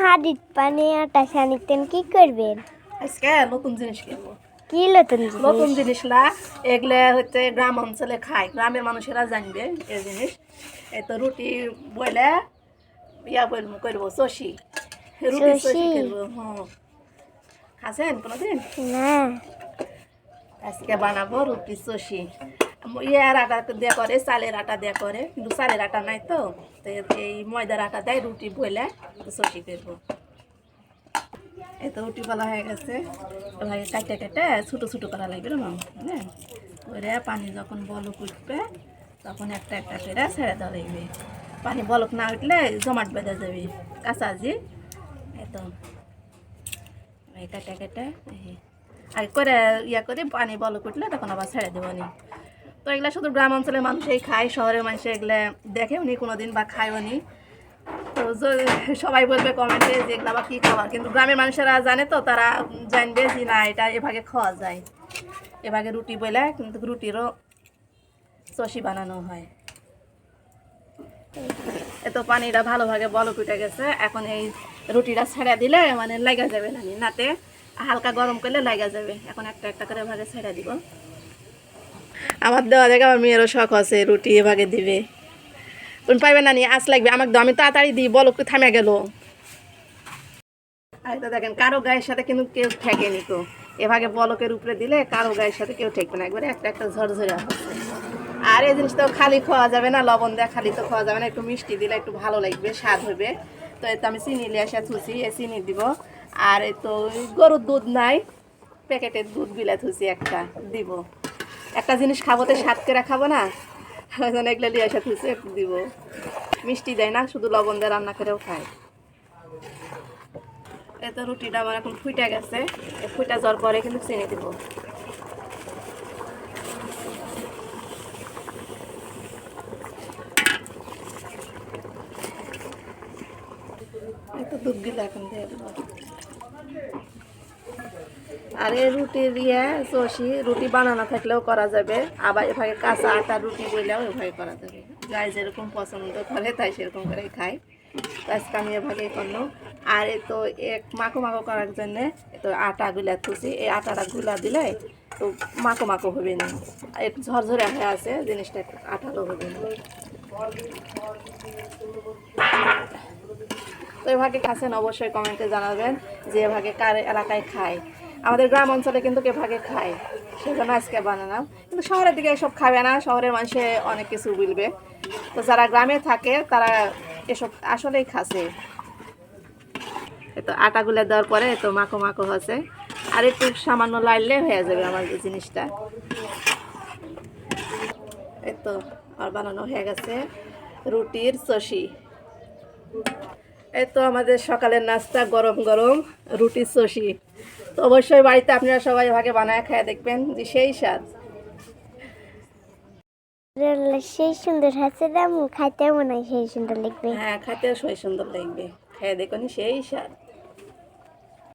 হাড়ির পানি আটা সানিতেন কি করবেন? আজকে নতুন জিনিস কিনবো। কি নতুন জিনিস? নতুন জিনিস না এগুলো হচ্ছে গ্রাম অঞ্চলে খায়। গ্রামের মানুষেরা জানবে এই জিনিস। এই তো রুটি বইলে ইয়া বলব করব চষি রুটি চষি? করব হ্যাঁ খাচ্ছেন কোনোদিন? না। আজকে বানাবো রুটি চষি ইয়ার আটা দিয়ে করে, চালের আটা দিয়ে করে, কিন্তু চালের আটা নাই তো এই ময়দার আটা দেয়, রুটি বইলে চষি করব। এই তো রুটি বলা হয়ে গেছে। এবার কাটে কেটে ছোটো ছোটো করা লাগবে না হ্যাঁ? করে পানি যখন বলক উঠবে, তখন একটা একটা করে ছেড়ে দেওয়া লাগবে। পানি বলক না উঠলে জমাট বেঁধে যাবে, কাঁচা জি এই তো। এই কাটে কেটে আগে করে, ইয়া করে পানি বলক উঠলে তখন আবার ছেড়ে দেবো নি। তো এগুলা শুধু গ্রাম অঞ্চলের মানুষই খায়, শহরের মানুষ এগুলা দেখেও নি কোনোদিন বা খায়ও নি। তো সবাই বলবে কমেন্টে যে এগুলো আবার কী খাবার? কিন্তু গ্রামের মানুষেরা জানে তো, তারা জানবে যে না, এটা এভাবে খাওয়া যায়। এভাবে রুটি বলে কিন্তু রুটিরও চষি বানানো হয়। এত পানিটা ভালোভাবে বলক উঠে গেছে, এখন এই রুটিটা ছেড়ে দিলে মানে লাগা যাবে না নাতে হালকা গরম করলে লাগা যাবে। এখন একটা একটা করে ভাগে ছেড়ে দিব। আমার দেওয়া দেখে আমার মেয়েরও শখ আছে, রুটি এভাবে দিবে। তুমি পাইবে না নি, আঁচ লাগবে। আমাকে দাও, আমি তাড়াতাড়ি দিই, বলো থামে গেল। আর তো দেখেন, কারও গায়ের সাথে কিন্তু কেউ ঠেকেনি তো। এভাবে বলকের উপরে দিলে কারও গায়ের সাথে কেউ ঠেকবে না। একবারে একটা একটা ঝরঝরে আর এই জিনিস তো খালি খাওয়া যাবে না, লবণ দেওয়া খালি তো খাওয়া যাবে না। একটু মিষ্টি দিলে একটু ভালো লাগবে, স্বাদ হবে তো এই তো আমি চিনি নিয়ে এসে থুছি, এই চিনি দিব। আর তো গরুর দুধ নাই, প্যাকেটের দুধ বিলা থুছি একটা, দিব। একটা জিনিস খাব তো স্বাদ করে খাব না? এগুলো এসে থুছি একটু দিব। মিষ্টি দেয় না, শুধু লবণ দিয়ে রান্না করেও খায়। এই তো রুটিটা আমার এখন ফুইটা গেছে। ফুইটা যাওয়ার পরে কিন্তু চিনি দিব। তো দুধগুলো এখন দিয়ে দেবো। আর এই রুটি দিয়ে চষি রুটি বানানো থাকলেও করা যাবে। আবার এভাবে কাঁচা আটা রুটি বললেও এভাবে করা যাবে। গায়ে যেরকম পছন্দ করে, তাই সেরকম করে খায় আজকে আমি এভাবেই করল আর এ তো এক মাখো মাখো করার জন্যে তো আটা গুলা থুছি এই আটাটা গুলা দিলে তো মাখো মাখো হবে না। একটু ঝরঝরে হয়ে আছে, জিনিসটা আঠালো হবে না। তো এভাবে খাচ্ছেন অবশ্যই কমেন্টে জানাবেন যে এভাবে কার এলাকায় খায়। আমাদের গ্রাম অঞ্চলে কিন্তু কে ভাগে খায়। সেজন্য আজকে বানালাম। কিন্তু শহরের দিকে এসব খাবে না, শহরের মানুষে অনেক কিছু বলবে। তো যারা গ্রামে থাকে, তারা এসব আসলেই এই তো আটাগুলো দেওয়ার পরে তো মাখো মাখো হচ্ছে। আর একটু সামান্য লাইলে হয়ে যাবে আমার জিনিসটা। তো আর বানানো হয়ে গেছে রুটির চষি এই তো আমাদের সকালের নাস্তা গরম গরম রুটি চষি তো অবশ্যই বাড়িতে আপনারা সবাই ভাগে বানায় খায় দেখবেন যে সেই স্বাদ। সেই সুন্দর দাম খাইতে মনে হয় সেই সুন্দর লাগবে। হ্যাঁ খাইতে সেই সুন্দর লাগবে। খেয়ে দেখুন সেই স্বাদ।